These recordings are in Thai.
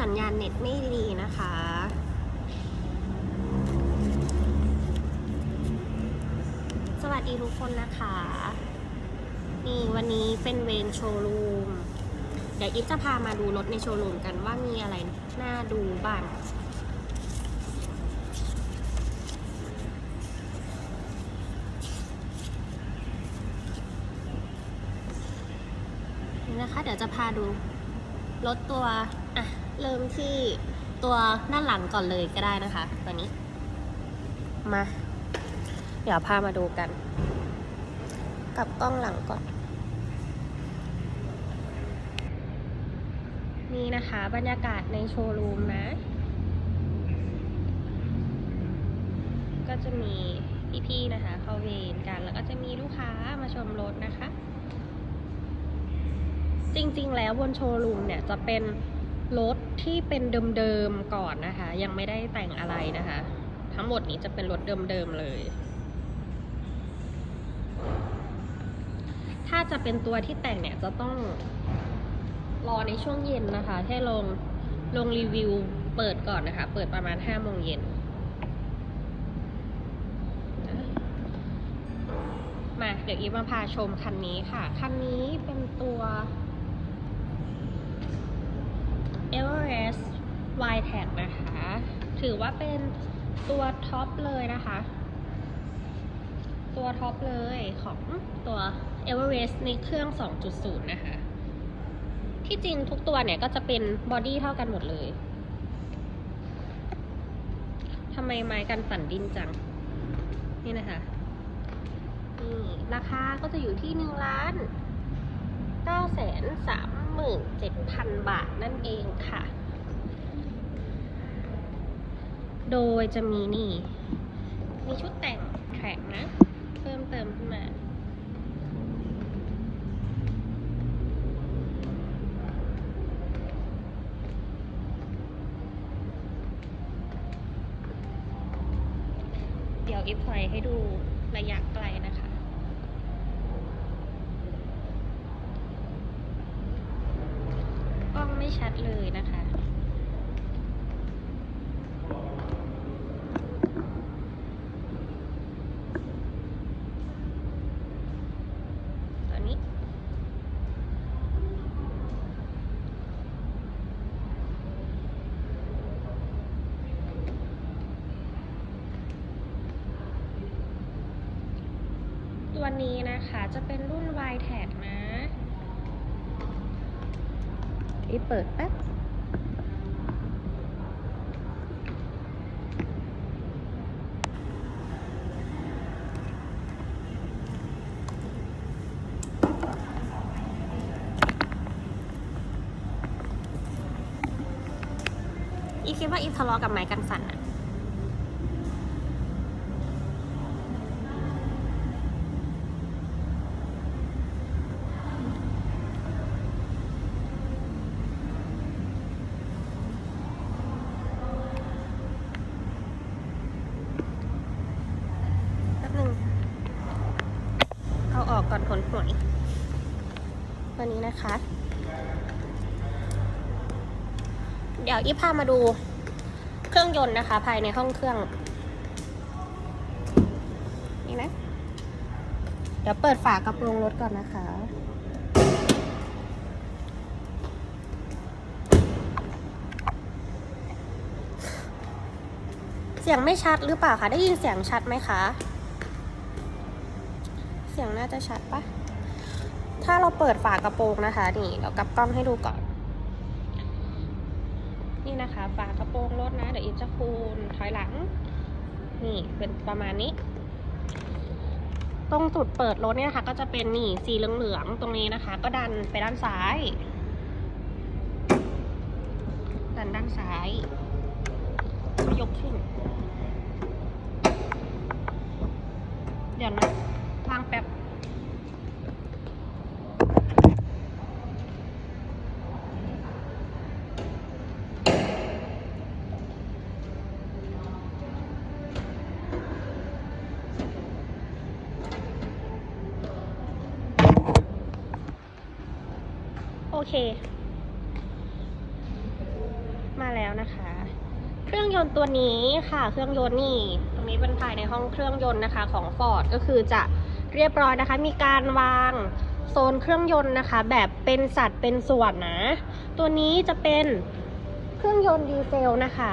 สัญญาณเน็ตไม่ดีนะคะ สวัสดีทุกคนนะคะ นี่วันนี้เป็นเวรโชว์รูม เดี๋ยวอีฟจะพามาดูรถในโชว์รูมกันว่ามีอะไรน่าดูบ้างนี่นะคะ เดี๋ยวจะพาดูรถตัว อะ เริ่มที่ตัวด้านหลังก่อนเลยก็ได้นะคะ ตัวนี้ มา เดี๋ยวพามาดูกันกลับกล้องหลังก่อน นี่นะคะ บรรยากาศในโชว์รูมนะ ก็จะมีพี่ๆนะคะ เข้าเวรกัน แล้วก็จะมีลูกค้ามาชมรถนะคะ จริงๆ แล้วบนโชว์รูมเนี่ยจะเป็น รถที่เป็นเดิมๆก่อนนะคะ ยังไม่ได้แต่งอะไรนะคะ ทั้งหมดนี้จะเป็นรถเดิมๆเลย ถ้าจะเป็นตัวที่แต่งเนี่ยจะต้องรอในช่วงเย็นนะคะ ให้ลงลงรีวิวเปิดก่อนนะคะ เปิดประมาณ5โมงเย็นมาเดี๋ยวอีฟมาพาชมคันนี้ค่ะ คันนี้เป็นตัว Everest y t a g นะคะ ถือว่าเป็นตัวท็อปเลยนะคะ ตัวท็อปเลยของตัว Everest ในเครื่อง 2.0 นะคะ ที่จริงทุกตัวเนี่ยก็จะเป็นบอดี้เท่ากันหมดเลยทำไมไม้กันสั่นดินจัง นี่นะคะนี่ราคาก็จะอยู่ที่หนึ่งล้านเก้าแสนสามหมื่นเจ็ดพันบาทนั่นเองค่ะ โดยจะมีนี่ มีชุดแต่งแทร็กนะ เพิ่มเติมขึ้นมา เดี๋ยวอิฟถอยให้ดูระยะไกลนะคะกล้องไม่ชัดเลยนะคะ ตอนนี้ ตัวนี้นะคะจะเป็นรุ่น y t a g นะอีเปิดแป๊บ อี คิดว่าอีทะเลาะกับไม้กันสั่นอะแป๊บนึงเอาออกก่อนผลหวยวันนี้นะคะ เดี๋ยวอีพามาดู ยนต์นะคะ ภายในห้องเครื่อง นี่นะ เดี๋ยวเปิดฝากระโปรงรถก่อนนะคะ เสียงไม่ชัดหรือเปล่าคะ ได้ยินเสียงชัดไหมคะ เสียงน่าจะชัดปะถ้าเราเปิดฝากระโปรงนะคะ นี่เดี๋ยวกลับกล้องให้ดูก่อนนะคะ ฝากระโปรงรถนะ เดี๋ยวอิฟจะคูณถอยหลัง นี่เป็นประมาณนี้ ตรงจุดเปิดรถเนี่ยนะคะ ก็จะเป็นนี่สีเหลืองๆตรงนี้นะคะ ก็ดันไปด้านซ้าย ดันด้านซ้าย ยกขึ้น เดี๋ยวนะวางแป๊บ โอเคนะคะ เครื่องยนต์ตัวนี้ค่ะ เครื่องยนต์นี่ ตรงนี้เป็นภายในห้องเครื่องยนต์นะคะ ของ Ford ก็คือจะเรียบร้อยนะคะ มีการวางโซนเครื่องยนต์นะคะ แบบเป็นสัดเป็นส่วนนะ ตัวนี้จะเป็นเครื่องยนต์ดีเซลนะคะ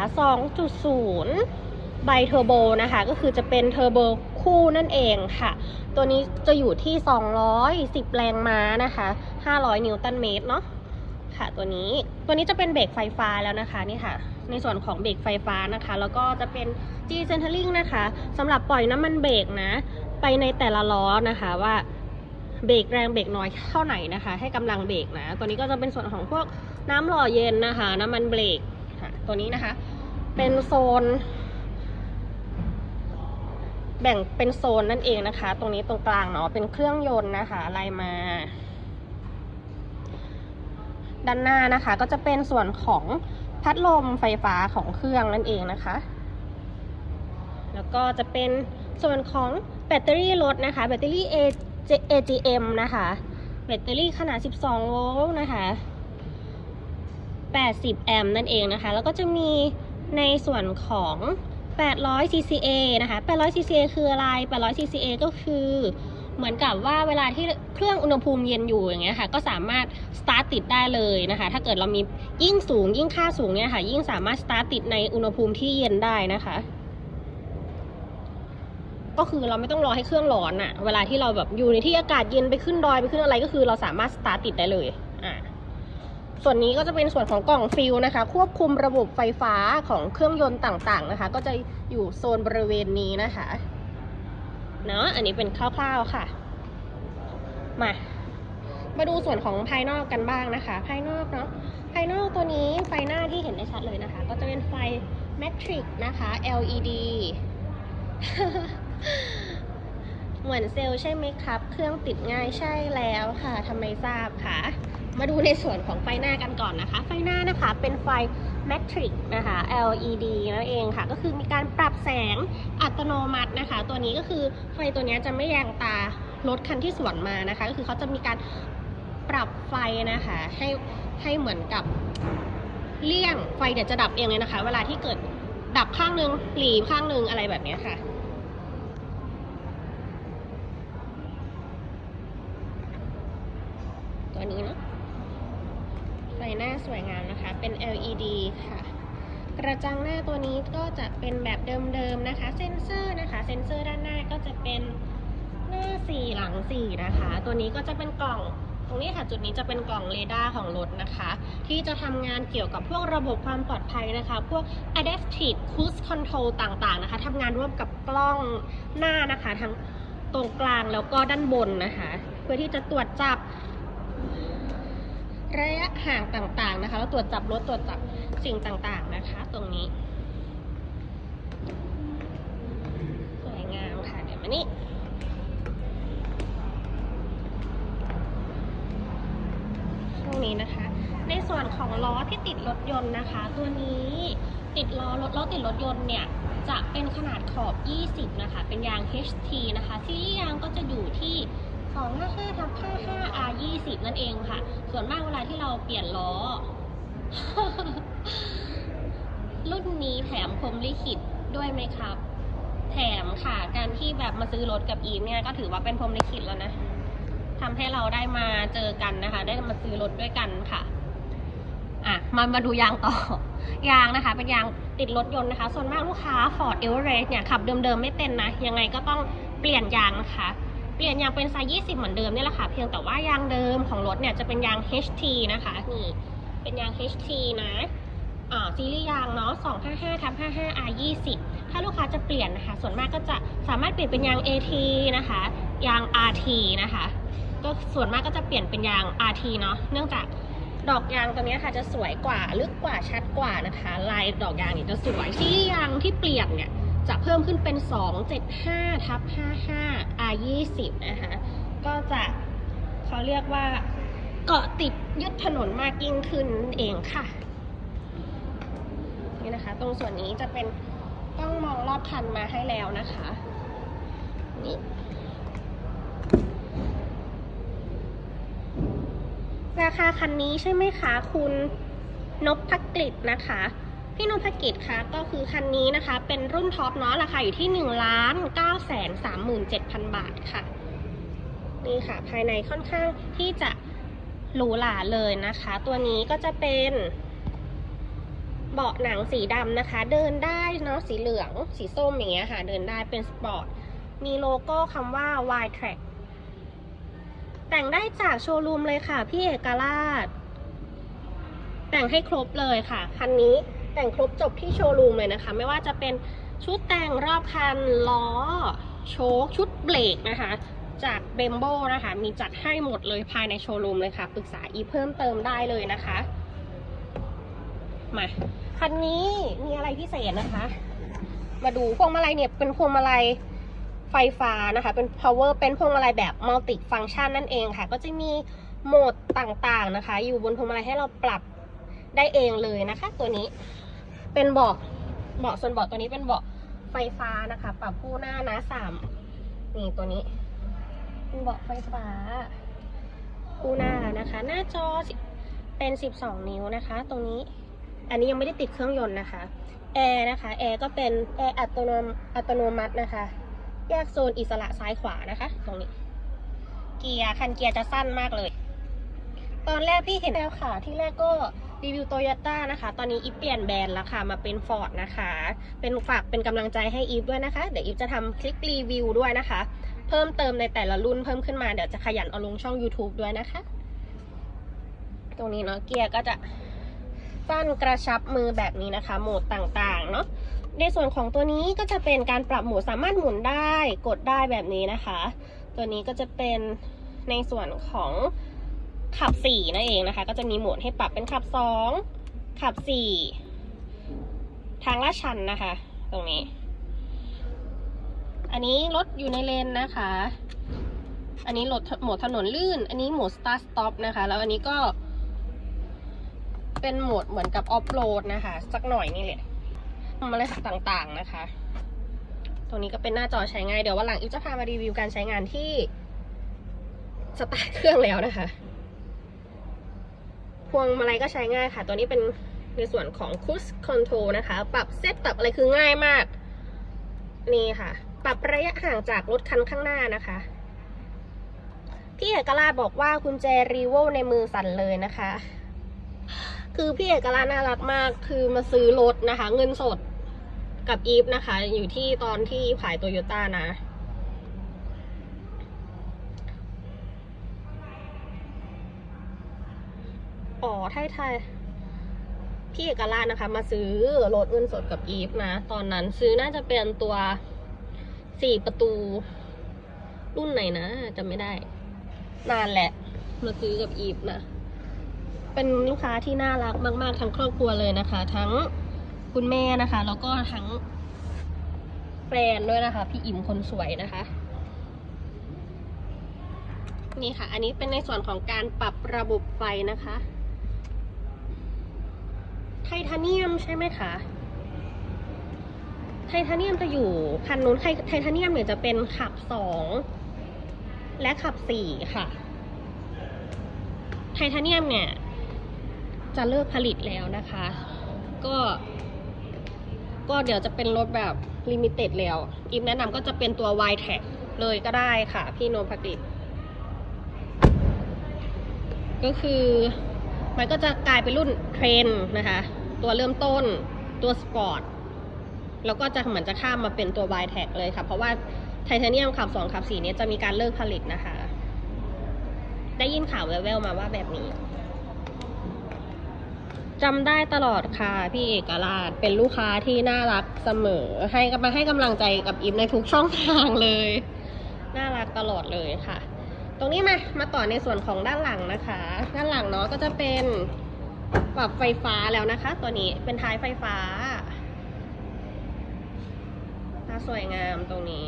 2.0 ไบเทอร์โบนะคะ ก็คือจะเป็นเทอร์โบ คู่นั่นเองค่ะ ตัวนี้จะอยู่ที่ 210 แรงม้านะคะ 500 นิวตันเมตรเนาะค่ะตัวนี้ตัวนี้จะเป็นเบรกไฟฟ้าแล้วนะคะนี่ค่ะ ในส่วนของเบรกไฟฟ้านะคะ แล้วก็จะเป็น G centering นะคะสำหรับปล่อยน้ำมันเบรกนะ ไปในแต่ละล้อนะคะว่าเบรกแรงเบรกน้อยเท่าไหนนะคะ ให้กำลังเบรกนะ ตัวนี้ก็จะเป็นส่วนของพวกน้ำหล่อเย็นนะคะ น้ำมันเบรกค่ะตัวนี้นะคะ เป็นโซน แบ่งเป็นโซนนั่นเองนะคะ ตรงนี้ตรงกลางเนาะเป็นเครื่องยนต์นะคะไล่มา ด้านหน้านะคะ ก็จะเป็นส่วนของพัดลมไฟฟ้าของเครื่องนั่นเองนะคะ แล้วก็จะเป็นส่วนของแบตเตอรี่รถนะคะ แบตเตอรี่ AGM นะคะ แบตเตอรี่ขนาด 12 โวลต์นะคะ 80 แอมป์นั่นเองนะคะ แล้วก็จะมีในส่วนของ 800 CCA นะคะ 800 CCA คืออะไร 800 CCA ก็คือเหมือนกับว่าเวลาที่เครื่องอุณหภูมิเย็นอยู่อย่างเงี้ยค่ะ ก็สามารถสตาร์ทติดได้เลยนะคะ ถ้าเกิดเรามียิ่งสูงยิ่งค่าสูงเนี่ยค่ะ ยิ่งสามารถสตาร์ทติดในอุณหภูมิที่เย็นได้นะคะ ก็คือเราไม่ต้องรอให้เครื่องร้อนอะเวลาที่เราแบบอยู่ในที่อากาศเย็นไปขึ้นดอยไปขึ้นอะไรก็คือ เราสามารถสตาร์ทติดได้เลย อะ ส่วนนี้ก็จะเป็นส่วนของกล่องฟิลนะคะ ควบคุมระบบไฟฟ้าของเครื่องยนต์ต่างๆนะคะ ก็จะอยู่โซนบริเวณนี้นะคะเนาะอันนี้เป็นคร่าวๆค่ะ มา มาดูส่วนของภายนอกกันบ้างนะคะ ภายนอกเนาะภายนอกตัวนี้ไฟหน้าที่เห็นได้ชัดเลยนะคะ ก็จะเป็นไฟ Matrix นะคะ LED เหมือนเซลล์ใช่ไหมครับ เครื่องติดง่ายใช่แล้วค่ะทำไมทราบค่ะ มาดูในส่วนของไฟหน้ากันก่อนนะคะ ไฟหน้านะคะเป็นไฟ Matrix นะคะ LED นั่นเองค่ะ ก็คือมีการปรับแสงอัตโนมัตินะคะ ตัวนี้ก็คือไฟตัวนี้จะไม่แยงตารถคันที่สวนมานะคะ ก็คือเขาจะมีการปรับไฟนะคะให้ให้เหมือนกับเลี่ยงไฟเดี๋ยวจะดับเองเลยนะคะ เวลาที่เกิดดับข้างหนึงหลีข้างหนึงอะไรแบบนี้ค่ะตัวนี้เนาะ หน้าสวยงามนะคะ เป็น LED ค่ะ กระจังหน้าตัวนี้ก็จะเป็นแบบเดิมๆนะคะ เซ็นเซอร์นะคะ เซ็นเซอร์ด้านหน้าก็จะเป็นหน้าสี่หลังสี่นะคะ ตัวนี้ก็จะเป็นกล่องตรงนี้ค่ะจุดนี้จะเป็นกล่องเรดาร์ของรถนะคะ ที่จะทำงานเกี่ยวกับพวกระบบความปลอดภัยนะคะ พวก adaptive cruise control ต่างๆนะคะทำงานร่วมกับกล้องหน้านะคะ ทั้งตรงกลางแล้วก็ด้านบนนะคะ เพื่อที่จะตรวจจับ ระยะห่างต่างๆนะคะ แล้วตรวจจับรถตรวจจับสิ่งต่างๆนะคะ ตรงนี้ สวยงามค่ะเดี๋ยวมานี่ช่วงนี้นะคะ ในส่วนของล้อที่ติดรถยนต์นะคะ ตัวนี้ติดล้อรถล้อติดรถยนต์เนี่ยจะเป็นขนาดขอบ 20 นะคะ เป็นยาง HT นะคะซีรีส์ยางก็จะอยู่ที่ 255ทับ55 R 20นั่นเองค่ะ ส่วนมากเวลาที่เราเปลี่ยนล้อ รุ่นนี้แถมพรมลิขิตด้วยไหมครับ แถมค่ะ การที่แบบมาซื้อรถกับอีฟเนี่ยก็ถือว่าเป็นพรมลิขิตแล้วนะทำให้เราได้มาเจอกันนะคะ ได้มาซื้อรถด้วยกันค่ะอะมามาดูยางต่อยางนะคะ เป็นยางติดรถยนต์นะคะ ส่วนมากลูกค้า Ford Everest เนี่ยขับเดิมๆไม่เป็นนะ ยังไงก็ต้องเปลี่ยนยางนะคะ เปลี่ยนยางเป็นไซส์20 เหมือนเดิมเนี่ยแหละค่ะ เพียงแต่ว่ายางเดิมของรถเนี่ยจะเป็นยาง HT นะคะนี่เป็นยาง HT นะอ่าซีรีส์ยางเนาะ255ทับ55 R 20 ถ้าลูกค้าจะเปลี่ยนนะคะ ส่วนมากก็จะสามารถเปลี่ยนเป็นยาง AT นะคะ ยาง RT นะคะ ก็ส่วนมากก็จะเปลี่ยนเป็นยาง RT เนาะ เนื่องจากดอกยางตัวนี้ค่ะจะสวยกว่า ลึกกว่า ชัดกว่านะคะ ลายดอกยางเนี่ยจะสวย ซีรีส์ยางที่เปลี่ยนเนี่ย จะเพิ่มขึ้นเป็น 275ทับ55 R 20นะคะ ก็จะเขาเรียกว่าเกาะติดยึดถนนมากยิ่งขึ้นเองค่ะ นี่นะคะ ตรงส่วนนี้จะเป็นกล้องมองรอบคันมาให้แล้วนะคะ นี่ราคาคันนี้ใช่ไหมคะ คุณนพกฤษนะคะ พี่นพกิจคะก็คือคันนี้นะคะเป็นรุ่นท็อปเนาะราคาอยู่ที่1นึ่งล้านเก้าแสนสามหมื่นเจ็ดพันบาทค่ะนี่ค่ะ ภายในค่อนข้างที่จะหรูหราเลยนะคะ ตัวนี้ก็จะเป็นเบาะหนังสีดำนะคะ เดินได้เนาะสีเหลือง สีส้มอย่างเงี้ยค่ะ เดินได้เป็นสปอร์ตมีโลโก้คำว่า Y Track แต่งได้จากโชว์รูมเลยค่ะ พี่เอกราช แต่งให้ครบเลยค่ะ คันนี้ แต่งครบจบที่โชว์รูมเลยนะคะ ไม่ว่าจะเป็นชุดแต่งรอบคันล้อ โชคชุดเบรกนะคะ จากเบมโบนะคะ มีจัดให้หมดเลยภายในโชว์รูมเลยค่ะ ปรึกษาอีเพิ่มเติมได้เลยนะคะ มาคันนี้มีอะไรพิเศษนะคะ มาดูพวงมาลัยเนี่ยเป็นพวงมาลัยไฟฟ้านะคะ เป็น power เป็นพวงมาลัยแบบ multi function นั่นเองค่ะ ก็จะมีโหมดต่างๆนะคะ อยู่บนพวงมาลัยให้เราปรับได้เองเลยนะคะ ตัวนี้ เป็นเบาะเบาะส่วนเบาะตัวนี้เป็นเบาะไฟฟ้านะคะ ปรับผู้หน้านะสามนี่ตัวนี้ เป็นเบาะไฟฟ้าคู่หน้านะคะ หน้าจอเป็น 12 นิ้วนะคะ ตรงนี้ อันนี้ยังไม่ได้ติดเครื่องยนต์นะคะแอร์นะคะแอร์ก็เป็นแอร์อัตโนมอัตโนมัตินะคะ แยกโซนอิสระซ้ายขวานะคะ ตรงนี้ เกียร์คันเกียร์จะสั้นมากเลย ตอนแรกพี่เห็นแล้วค่ะ ที่แรกก็ รีวิวโตโยต้านะคะ ตอนนี้อีฟเปลี่ยนแบรนด์แล้วค่ะ มาเป็นฟอร์ดนะคะ เป็นฝากเป็นกำลังใจให้อีฟด้วยนะคะ เดี๋ยวอีฟจะทำคลิปรีวิวด้วยนะคะ เพิ่มเติมในแต่ละรุ่นเพิ่มขึ้นมา เดี๋ยวจะขยันเอาลงช่อง YouTube ด้วยนะคะ ตรงนี้เนาะเกียร์ก็จะสั้นกระชับมือแบบนี้นะคะ โหมดต่างๆ เนาะ ในส่วนของตัวนี้ก็จะเป็นการปรับโหมดสามารถหมุนได้ กดได้แบบนี้นะคะ ตัวนี้ก็จะเป็นในส่วนของ ขับสี่นั่นเองนะคะ ก็จะมีโหมดให้ปรับเป็นขับสองขับสี่ทางลาดชันนะคะ ตรงนี้ อันนี้รถอยู่ในเลนนะคะ อันนี้รถโหมดถนนลื่น อันนี้โหมด start stop นะคะ แล้วอันนี้ก็ เป็นโหมดเหมือนกับออฟโรดนะคะ สักหน่อยนี่แหละมาเลยต่างๆนะคะ ตรงนี้ก็เป็นหน้าจอใช้ง่าย เดี๋ยววันหลังอิฟจะพามารีวิวการใช้งานที่สตาร์ทเครื่องแล้วนะคะ พวงมาลัยก็ใช้ง่ายค่ะ ตัวนี้เป็นในส่วนของ Cruise Control นะคะ ปรับเซตปรับอะไรคือง่ายมาก นี่ค่ะ ปรับระยะห่างจากรถคันข้างหน้านะคะ พี่เอกราชบอกว่าคุณแจรีโวในมือสั่นเลยนะคะ คือพี่เอกราชน่ารักมาก คือมาซื้อรถนะคะ เงินสดกับอีฟนะคะ อยู่ที่ตอนที่ขายโตโยต้านะ อ๋อไทยไทยพี่เอกราชนะคะ มาซื้อรถเงินสดกับอีฟนะ ตอนนั้นซื้อน่าจะเป็นตัวสี่ประตู รุ่นไหนนะจำไม่ได้ นานแหละ มาซื้อกับอีฟนะ เป็นลูกค้าที่น่ารักมากๆ ทั้งครอบครัวเลยนะคะ ทั้งคุณแม่นะคะ แล้วก็ทั้งแฟนด้วยนะคะ พี่อิ่มคนสวยนะคะ นี่ค่ะ อันนี้เป็นในส่วนของการปรับระบบไฟนะคะ ทเทเนียมใช่ไหมคะ ไทเทเนียมจะอยู่คันนู้นไทไทเทเนียมเนี่ยจะเป็นขับสองและขับสี่ค่ะ ไทเทเนียมเนี่ย จะเลิกผลิตแล้วนะคะ ก็ก็เดี๋ยวจะเป็นรถแบบลิมิเต็ดแล้วอีฟแนะนำก็จะเป็นตัว y t a g เลยก็ได้ค่ะพี่โนภกิจก็คือ มันก็จะกลายเป็นรุ่นเทรนนะคะ ตัวเริ่มต้นตัวสปอร์ตแล้วก็จะเหมือนจะข้ามมาเป็นตัว y t a g เลยค่ะ เพราะว่าไทเทเนียมขับ2ขับ4เนี้ยจะมีการเลิกผลิตนะคะ ได้ยินข่าวแววๆมาว่าแบบนี้จำได้ตลอดค่ะพี่เอกราชเป็นลูกค้าที่น่ารักเสมอ ให้กำลังให้กำลังใจกับอิฟในทุกช่องทางเลย น่ารักตลอดเลยค่ะ ตรงนี้มามาต่อในส่วนของด้านหลังนะคะ ด้านหลังเนาะก็จะเป็น ปรับไฟฟ้าแล้วนะคะ ตัวนี้เป็นท้ายไฟฟ้าน่าสวยงามตรงนี้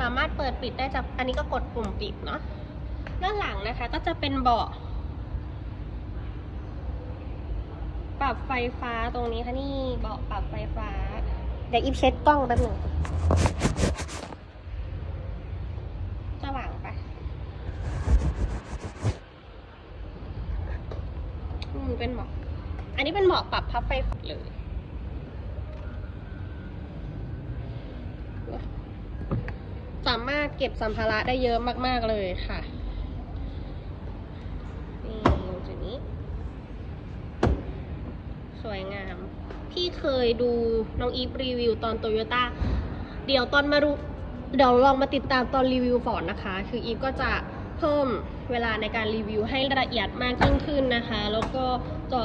สามารถเปิดปิดได้จากอันนี้ก็กดปุ่มปิดเนาะด้านหลังนะคะก็จะเป็นเบาะปรับไฟฟ้าตรงนี้ค่ะนี่เบาะปรับไฟฟ้า เดี๋ยวอีฟเช็ดกล้องแป๊บหนึ่งสว่างปะอืมเป็นเบาะอันนี้เป็นเบาะ ปรับ พับไฟเลยสามารถเก็บสัมภาระได้เยอะมาก ๆ เลยค่ะ นี่จุดนี้ สวยงาม พี่เคยดูน้องอีฟรีวิวตอนโตโยต้า เดี๋ยวตอนมาดูเดี๋ยวลองมาติดตามตอนรีวิวฟอร์ดนะคะ คืออีฟก็จะเพิ่มเวลาในการรีวิวให้ละเอียดมากยิ่งขึ้นนะคะ แล้วก็จะ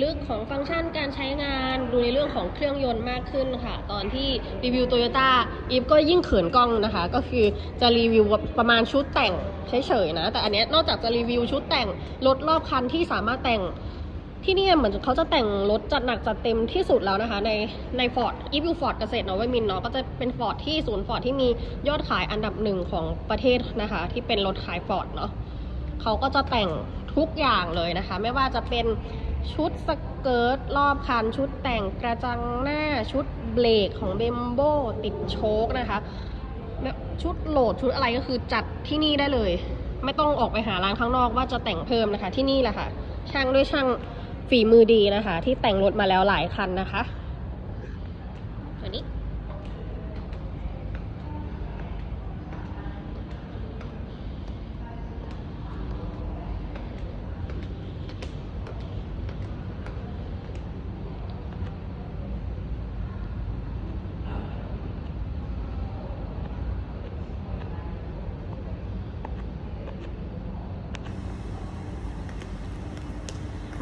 ลึกของฟังก์ชันการใช้งาน ดูในเรื่องของเครื่องยนต์มากขึ้นค่ะ ตอนที่รีวิวโตโยต้าอีฟก็ยิ่งเขินกล้องนะคะ ก็คือจะรีวิวประมาณชุดแต่งเฉยๆนะ แต่อันนี้นอกจากจะรีวิวชุดแต่งรถรอบคันที่สามารถแต่งที่นี่เหมือนเขาจะแต่งรถจัดหนักจัดเต็มที่สุดแล้วนะคะ ในในฟอร์ดอีฟูฟอร์ดเกษตรนวมินเนาะก็จะเป็นฟอร์ดที่ศูนย์ฟอร์ดที่มียอดขายอันดับหนึ่งของประเทศนะคะ ที่เป็นรถขายฟอร์ดเนาะเขาก็จะแต่งทุกอย่างเลยนะคะ ไม่ว่าจะเป็น ชุดสเกิร์ตรอบคัน ชุดแต่งกระจังหน้าชุดเบรกของเบมโบติดโชคนะคะชุดโหลดชุดอะไรก็คือจัดที่นี่ได้เลย ไม่ต้องออกไปหาร้านข้างนอกว่าจะแต่งเพิ่มนะคะ ที่นี่แหละค่ะ ช่างด้วยช่างฝีมือดีนะคะ ที่แต่งรถมาแล้วหลายคันนะคะตัวนี้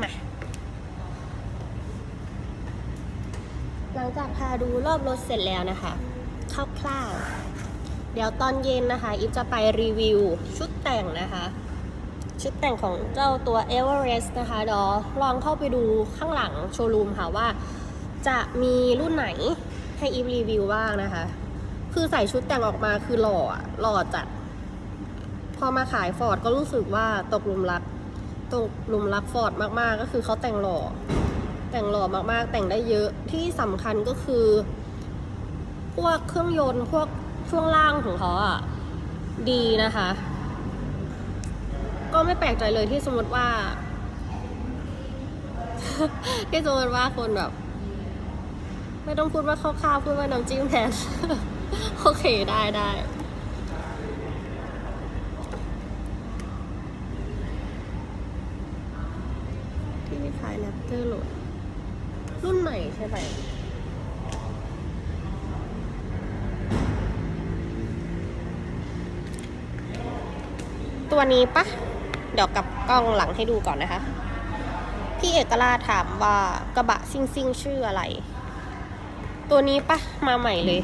มา หลังจากพา ดูรอบรถเสร็จแล้วนะคะคร่าวๆเดี๋ยวตอนเย็นนะคะอีฟจะไปรีวิวชุดแต่งนะคะ ชุดแต่งของเจ้าตัว Everest นะคะเดี๋ยวลองเข้าไปดูข้างหลังโชว์รูมค่ะว่า จะมีรุ่นไหนให้อีฟรีวิวบ้างนะคะ คือใส่ชุดแต่งออกมาคือหล่อหล่อจัด พอมาขายฟอร์ดก็รู้สึกว่าตกหลุมรักตกหลุมรักฟอร์ดมากๆ ก็คือเขาแต่งหล่อ แต่งหล่อมากๆ แต่งได้เยอะที่สำคัญก็คือ พวกเครื่องยนต์พวกช่วงล่างของเขาอะดีนะคะ ก็ไม่แปลกใจเลยที่สมมติว่า ที่สมมติว่าคนแบบ ไม่ต้องพูดว่าข้าวๆพูดว่าน้ำจิ้มแทนโอเคได้ได้ที่มีขายแรปเตอร์โหลด รุ่นใหม่ใช่ไหมตัวนี้ปะเดี๋ยวกับกล้องหลังให้ดูก่อนนะคะ พี่เอกราถามว่ากระบะซิ่งซิ่งชื่ออะไร ตัวนี้ปะมาใหม่เลย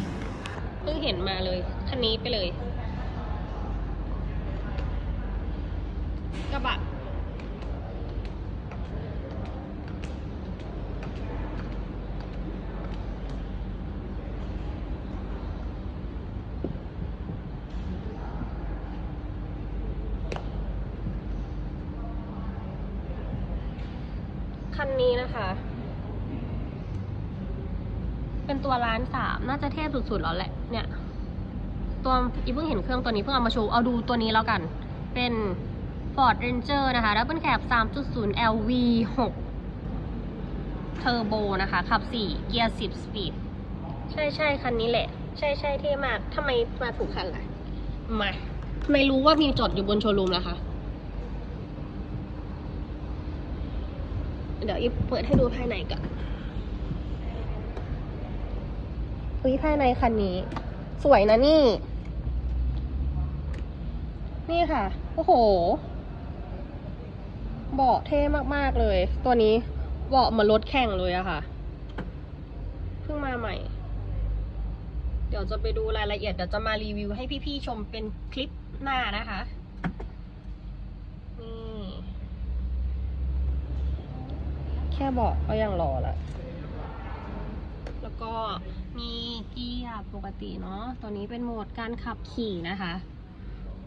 เพิ่งเห็นมาเลย คันนี้ไปเลย กระบะ คันนี้นะคะ เป็นตัวร้า นสามน่าจะเทพสุดๆแล้วแหละ เนี่ย ตัวอีเพิ่งเห็นเครื่องตัวนี้เพิ่งเอามาโชว์ เอาดูตัวนี้แล้วกัน เป็น Ford Ranger นะคะ Double Cab 3.0 LV 6 Turbo นะคะ ขับ 4 เกียร์ 10 สปีด ใช่ใช่คันนี้แหละ ใช่ใช่เท่มากทำไมมาถูกคันล่ะมาทำไมรู้ว่ามีจอดอยู่บนโชว์รูมล่ะคะ เดี๋ยวอีฟเปิดให้ดูภายในก่อน อุ้ยภายในคันนี้ สวยนะนี่ นี่ค่ะ โอ้โห เบาะเท่มากๆเลย ตัวนี้เบาะเหมือนรถแข่งเลยอะค่ะ เพิ่งมาใหม่ เดี๋ยวจะไปดูรายละเอียด เดี๋ยวจะมารีวิวให้พี่ๆชมเป็นคลิปหน้านะคะนี่แค่เบาะก็ยังรอละแล้วก็ มีเกียร์ปกติเนาะ ตัวนี้เป็นโหมดการขับขี่นะคะ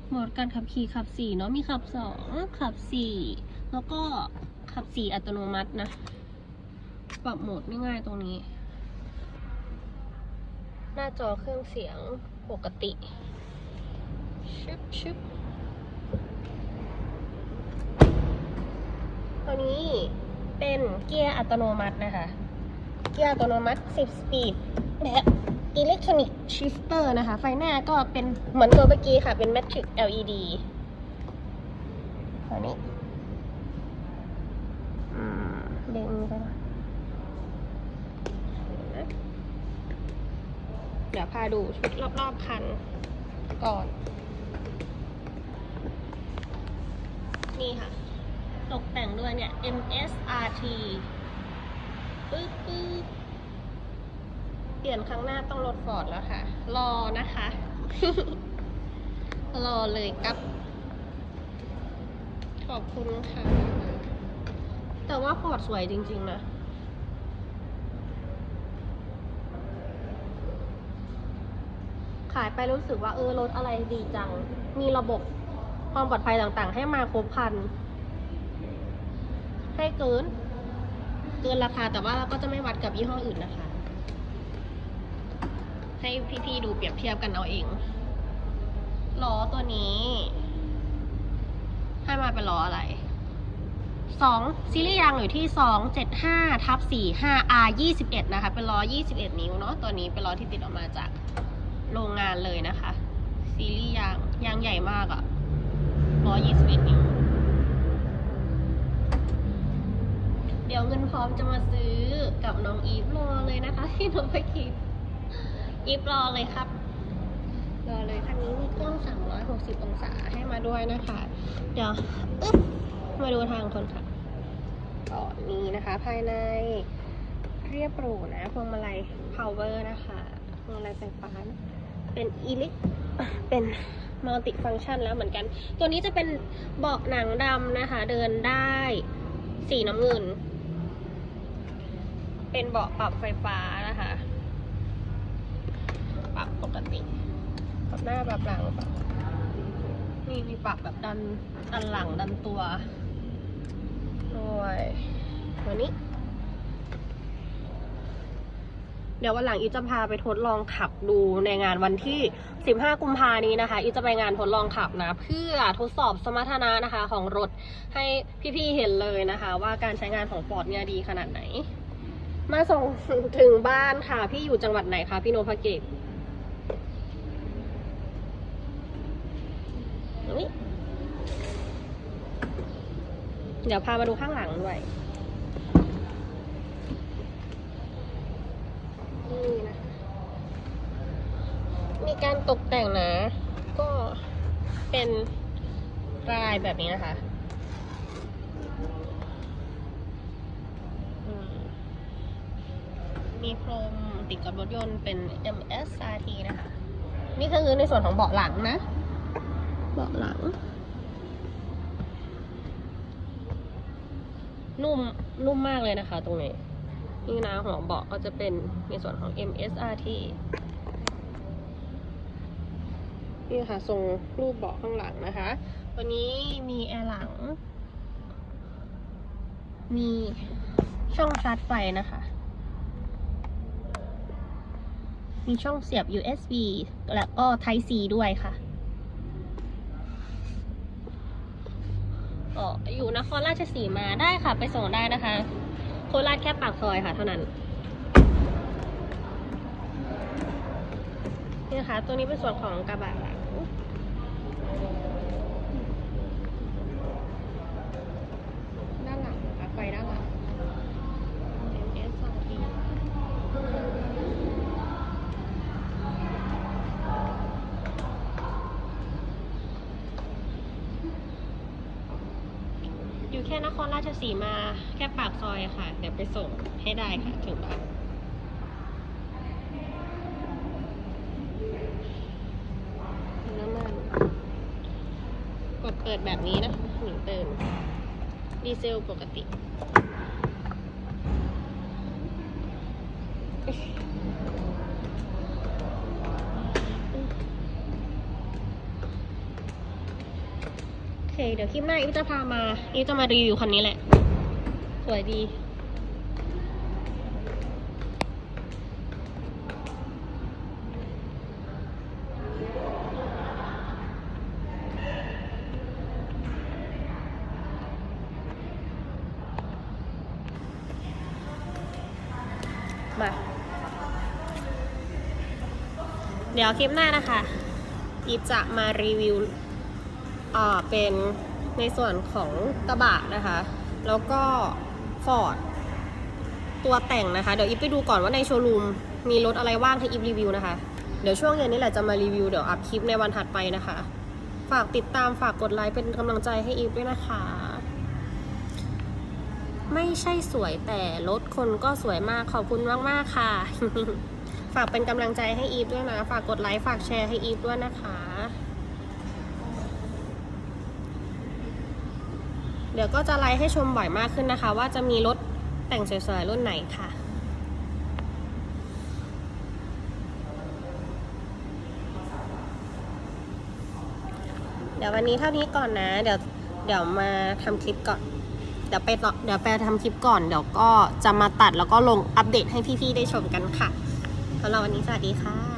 โหมดการขับขี่ขับสี่เนาะ มีขับสองขับสี่แล้วก็ขับสี่อัตโนมัตินะ ปรับโหมดง่ายๆตรงนี้ หน้าจอเครื่องเสียงปกติ ชึบชึบตัวนี้เป็นเกียร์อัตโนมัตินะคะ เกียร์อัตโนมัติ 10 สปีด แบบอิเล็กทรอนิกชิฟเตอร์นะคะ ไฟหน้าก็เป็นเหมือนตัวเมื่อกี้ค่ะ เป็น Matrix LED อันนี้เด้งไปหน่อยนะเดี๋ยวพาดูชุดรอบๆคันก่อน นี่ค่ะ ตกแต่งด้วยเนี่ย MSRT ปึ๊บปึ๊บ เปลี่ยนครั้งหน้าต้องรถฟอร์ดแล้วค่ะ รอนะคะ รอเลยครับ ขอบคุณค่ะ แต่ว่าฟอร์ดสวยจริง ๆ นะขายไปรู้สึกว่าเออรถอะไรดีจัง มีระบบความปลอดภัยต่างๆ ให้มาครบคัน ให้เกิน เกินราคาแต่ว่าเราก็จะไม่วัดกับยี่ห้ออื่นนะคะ ให้พี่ๆดูเปรียบเทียบกันเอาเองล้อตัวนี้ ให้มาเป็นล้ออะไรสองซีรีส์ยางอยู่ที่สองเจ็ดห้าทับสี่ห้า R ยี่สิบเอ็ดนะคะ เป็นล้อยี่สิบเอ็ดนิ้วเนาะตัวนี้เป็นล้อที่ติดออกมาจากโรงงานเลยนะคะ ซีรีส์ยางยางใหญ่มากอะล้อยี่สิบเอ็ดนิ้ว เดี๋ยวเงินพร้อมจะมาซื้อกับน้องอีฟรอเลยนะคะที่น้องไปคิด อีฟรอเลยครับ รอเลยคันนี้มีกล้อง 360 องศาให้มาด้วยนะคะ เดี๋ยวอึ๊บมาดูทางคนขับก็นี่นะคะ ภายในเรียบหรูนะพวงมาลัย power นะคะพวงมาลัยไฟฟ้า เป็นอีลิกเป็นมัลติฟังชันแล้วเหมือนกัน ตัวนี้จะเป็นเบาะหนังดำนะคะ เดินได้สีน้ำเงิน เป็นเบาะปรับไฟฟ้านะคะ ปรับปกติ ปรับ หน้าปรับหลังปรับนี่มีปรับแบบดันดันหลังดันตัวด้วยตัวนี้ เดี๋ยววันหลังอีจะพาไปทดลองขับดูในงานวันที่ 15 กุมภานี้นะคะ อีจะไปงานทดลองขับนะ เพื่อทดสอบสมรรถนะนะคะของรถให้พี่ๆเห็นเลยนะคะ ว่าการใช้งานของฟอร์ดเนี่ยดีขนาดไหน มาส่งถึงบ้านค่ะ พี่อยู่จังหวัดไหนคะพี่โนภเกตอุ๊ย เดี๋ยวพามาดูข้างหลังด้วย นี่นะคะ มีการตกแต่งนะ ก็เป็นลายแบบนี้นะคะมมีพรมติดกับรถยนต์เป็น MSRT นะคะ นี่คือในส่วนของเบาะหลังนะ เบาะหลัง นุ่มนุ่มมากเลยนะคะ ตรงนี้นี่นะหัวเบาะก็จะเป็นในส่วนของ MSRT นี่ค่ะทรงรูปเบาะข้างหลังนะคะตัวนี้มีแอร์หลัง มีช่องชาร์จไฟนะคะ มีช่องเสียบ USB แล้วก็ Type C ด้วยค่ะ อ๋ออยู่นครราชสีมาได้ค่ะ ไปส่งได้นะคะ โคราชแค่ปากซอยค่ะ เท่านั้นนี่นะคะตัวนี้เป็นส่วนของกระบะหลังด้านหลังนะคะไฟด้านหลัง MSRT อยู่แค่นครราช สีมาแค่ปากซอยค่ะ เดี๋ยวไปส่งให้ได้ค่ะ ถึงบ้านน้ำมันกดเปิดแบบนี้นะหนึ่งเติมดีเซลปกติ เคเดี๋ยวคลิปหน้าอิฟจะพามาอิฟจะมารีวิวคันนี้แหละ สวยดีมาเดี๋ยวคลิปหน้านะคะอีฟจะมารีวิว เป็นในส่วนของกระบะนะคะ แล้วก็ฟอร์ดตัวแต่งนะคะ เดี๋ยวอีฟไปดูก่อนว่าในโชว์รูมมีรถอะไรว่างให้อีฟรีวิวนะคะ เดี๋ยวช่วงเย็นนี้แหละจะมารีวิว เดี๋ยวอัพคลิปในวันถัดไปนะคะ ฝากติดตามฝากกดไลค์เป็นกำลังใจให้อีฟด้วยนะคะ ไม่ใช่สวยแต่รถคนก็สวยมากขอบคุณมากๆค่ะ ฝากเป็นกำลังใจให้อีฟด้วยนะ ฝากกดไลค์ฝากแชร์ให้อีฟด้วยนะคะ ดี๋ยวก็จะไลฟ์ให้ชมบ่อยมากขึ้นนะคะ ว่าจะมีรถแต่งสวยๆรุ่นไหนค่ะ เดี๋ยววันนี้เท่านี้ก่อนนะ เดี๋ยวเดี๋ยวมาทำคลิปก่อน เดี๋ยวไปต่อเดี๋ยวไปทำคลิปก่อน เดี๋ยวก็จะมาตัดแล้วก็ลงอัปเดตให้พี่ๆได้ชมกันค่ะสำหรับวันนี้สวัสดีค่ะ